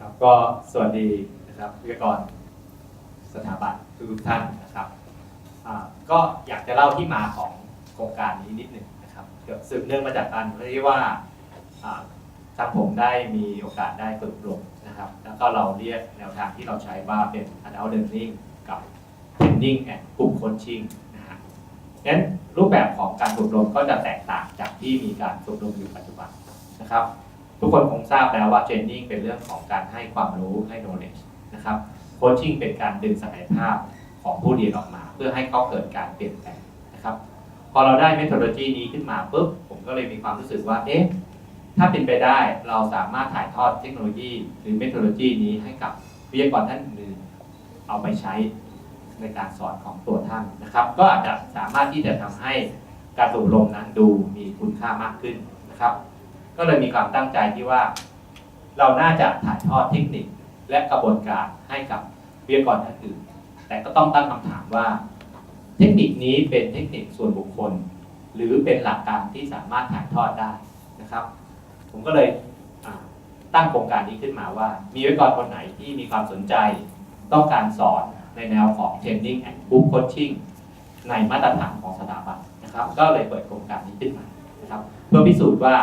ครับก็สวัสดีนะครับวิทยากรสถาบันทุกท่านนะครับก็อยากจะเล่าที่มาของโครงการนี้นิดหนึ่งนะครับเกี่ยวสืบเนื่องมาจากการที่ว่าทางผมได้มีโอกาสได้ฝึกอบรมนะครับ แล้วก็เราเรียกแนวทางที่เราใช้ว่าเป็น adult learning กับ training and group coaching นะฮะงั้นรูปแบบของการฝึกอบรมก็จะแตกต่างจากที่มีการฝึกอบรมอยู่ปัจจุบันนะครับ ทุกคนคงทราบแล้วว่าเทรนนิ่งเป็นเรื่องของการให้ความรู้ให้ knowledge นะครับโคชชิ่งเป็นการดึงศักยภาพของผู้เรียนออกมา เพื่อให้เขาเกิดการเปลี่ยนแปลงนะครับ พอเราได้เมท o d โลจีนี้ขึ้นมาปุ๊บผมก็เลยมีความรู้สึกว่าเอ๊ะถ้าเป็นไปได้เราสามารถถ่ายทอดเทคโนโลยี หรือเมท o d โลจีนี้ให้กับวิทยากรท่านอื่นเอาไปใช้ในการสอนของตัวท่านนะครับ ก็อาจจะสามารถที่จะทำให้การอบรมนั้นดูมีคุณค่ามากขึ้นนะครับ ก็เลยมีความตั้งใจที่ว่า เราน่าจะถ่ายทอดเทคนิคและกระบวนการให้กับวิทยากรท่านอื่น แต่ก็ต้องตั้งคำถามว่า เทคนิคนี้เป็นเทคนิคส่วนบุคคล หรือเป็นหลักการที่สามารถถ่ายทอดได้นะครับ ผมก็เลยตั้งโครงการนี้ขึ้นมาว่า มีวิทยากรคนไหนที่มีความสนใจ ต้องการสอนในแนวของ Training and Group Coaching ในมาตรฐานของสถาบันนะครับ ก็เลยเปิดโครงการนี้ขึ้นมานะครับ เพื่อพิสูจน์ว่า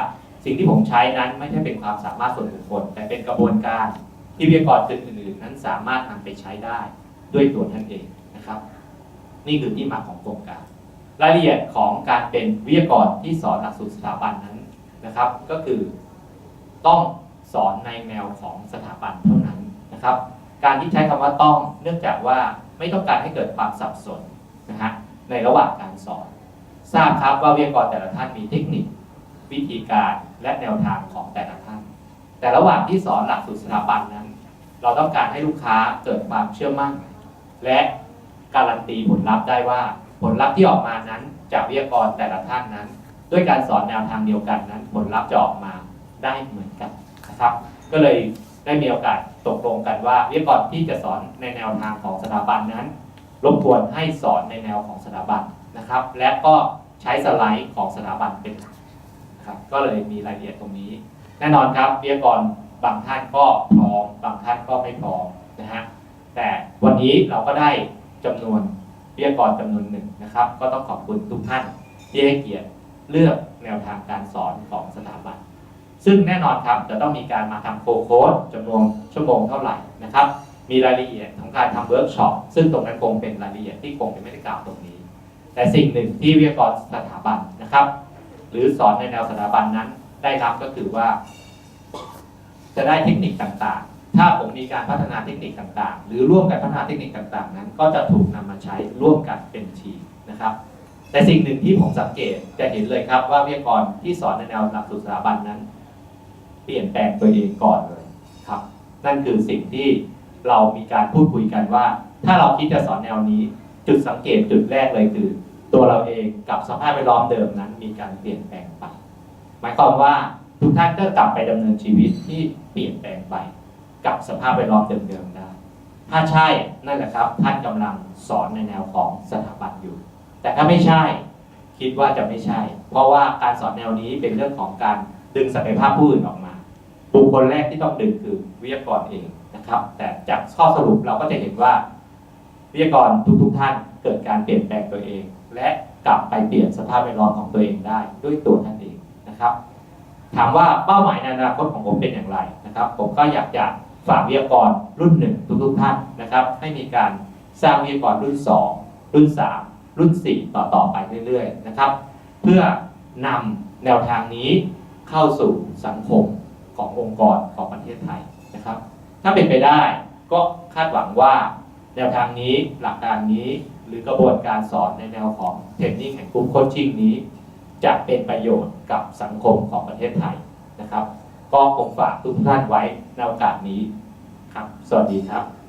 สิ่งที่ผมใช้นั้นไม่ใช่เป็นความสามารถส่วนบุคคล แต่เป็นกระบวนการที่วิทยากรอื่นๆนั้นสามารถนำไปใช้ได้ด้วยตัวท่านเองนะครับ นี่คือที่มาของโครงการ รายละเอียดของการเป็นวิทยากรที่สอนหลักสูตรสถาบันนั้นนะครับ ก็คือต้องสอนในแนวของสถาบันเท่านั้นนะครับ การที่ใช้คำว่าต้องเนื่องจากว่าไม่ต้องการให้เกิดความสับสนนะฮะในระหว่างการสอน ทราบครับว่าวิทยากรแต่ละท่านมีเทคนิค วิธีการและแนวทางของแต่ละท่าน แต่ระหว่างที่สอนหลักสูตรสถาบันนั้น เราต้องการให้ลูกค้าเกิดความเชื่อมั่น และการันตีผลลัพธ์ได้ว่าผลลัพธ์ที่ออกมานั้นจากวิทยากรแต่ละท่านนั้น ด้วยการสอนแนวทางเดียวกันนั้น ผลลัพธ์จะออกมาได้เหมือนกันนะครับ ก็เลยได้มีโอกาสตกลงกันว่าวิทยากรที่จะสอนในแนวทางของสถาบันนั้น รบกวนให้สอนในแนวของสถาบันนะครับ และก็ใช้สไลด์ของสถาบันเป็นหลัก ครับก็เลยมีรายละเอียดตรงนี้ แน่นอนครับวิทยากรบางท่านก็พร้อมบางท่านก็ไม่พร้อมนะฮะแต่วันนี้เราก็ได้จำนวนวิทยากรจำนวนหนึ่งนะครับ ก็ต้องขอบคุณทุกท่านที่ให้เกียรติเลือกแนวทางการสอนของสถาบันซึ่งแน่นอนครับจะต้องมีการมาทำโคโค้ดจำนวนชั่วโมงเท่าไหร่นะครับ มีรายละเอียดของการทำเวิร์กช็อปซึ่งตรงนั้นคงเป็นรายละเอียดที่คงจะไม่ได้กล่าวตรงนี้ แต่สิ่งหนึ่งที่วิทยากรสถาบันนะครับ หรือสอนในแนวสถาบันนั้นได้รับก็คือว่า จะได้เทคนิคต่างๆ ถ้าผมมีการพัฒนาเทคนิคต่างๆ หรือร่วมกันพัฒนาเทคนิคต่างๆ นั้น ก็จะถูกนำมาใช้ร่วมกันเป็นทีนะครับ แต่สิ่งหนึ่งที่ผมสังเกตจะเห็นเลยครับ ว่าวิทยากรที่สอนในแนวหลักสูตรสถาบันนั้น เปลี่ยนแปลงตัวเองก่อนเลยครับ นั่นคือสิ่งที่เรามีการพูดคุยกันว่า ถ้าเราคิดจะสอนแนวนี้ จุดสังเกตจุดแรกเลยคือ ตัวเราเองกับสภาพแวดล้อมเดิมนั้น มีการเปลี่ยนแปลงไปหมายความว่าทุกท่านก็กลับไปดำเนินชีวิตที่เปลี่ยนแปลงไป กับสภาพแวดล้อมเดิมๆได้ถ้าใช่นั่นแหละครับ ท่านกำลังสอนในแนวของสถาบันอยู่ แต่ถ้าไม่ใช่คิดว่าจะไม่ใช่ เพราะว่าการสอนแนวนี้เป็นเรื่องของการดึงศักยภาพผู้อื่นออกมา บุคคลแรกที่ต้องดึงคือวิทยากรเองนะครับ แต่จากข้อสรุปเราก็จะเห็นว่าวิทยากรทุกๆท่านเกิดการเปลี่ยนแปลงตัวเอง และกลับไปเปลี่ยนสภาพแวดล้อมของตัวเองได้ด้วยตัวท่านเองนะครับ ถามว่าเป้าหมายในอนาคตของผมเป็นอย่างไรนะครับ ผมก็อยากจะฝากวิทยากรรุ่นหนึ่งทุกๆท่านนะครับ ให้มีการสร้างวิทยากรรุ่น 2 รุ่น 3 รุ่น 4 ต่อต่อไปเรื่อยๆนะครับ เพื่อนำแนวทางนี้เข้าสู่สังคมขององค์กรของประเทศไทยนะครับ ถ้าเป็นไปได้ก็คาดหวังว่าแนวทางนี้หลักการนี้ หรือกระบวนการสอนในแนวของเทคนิคแห่งกลุ่มโคชชิ่งนี้ จะเป็นประโยชน์กับสังคมของประเทศไทยนะครับ ก็คงฝากทุกท่านไว้ในโอกาสนี้ครับ สวัสดีครับ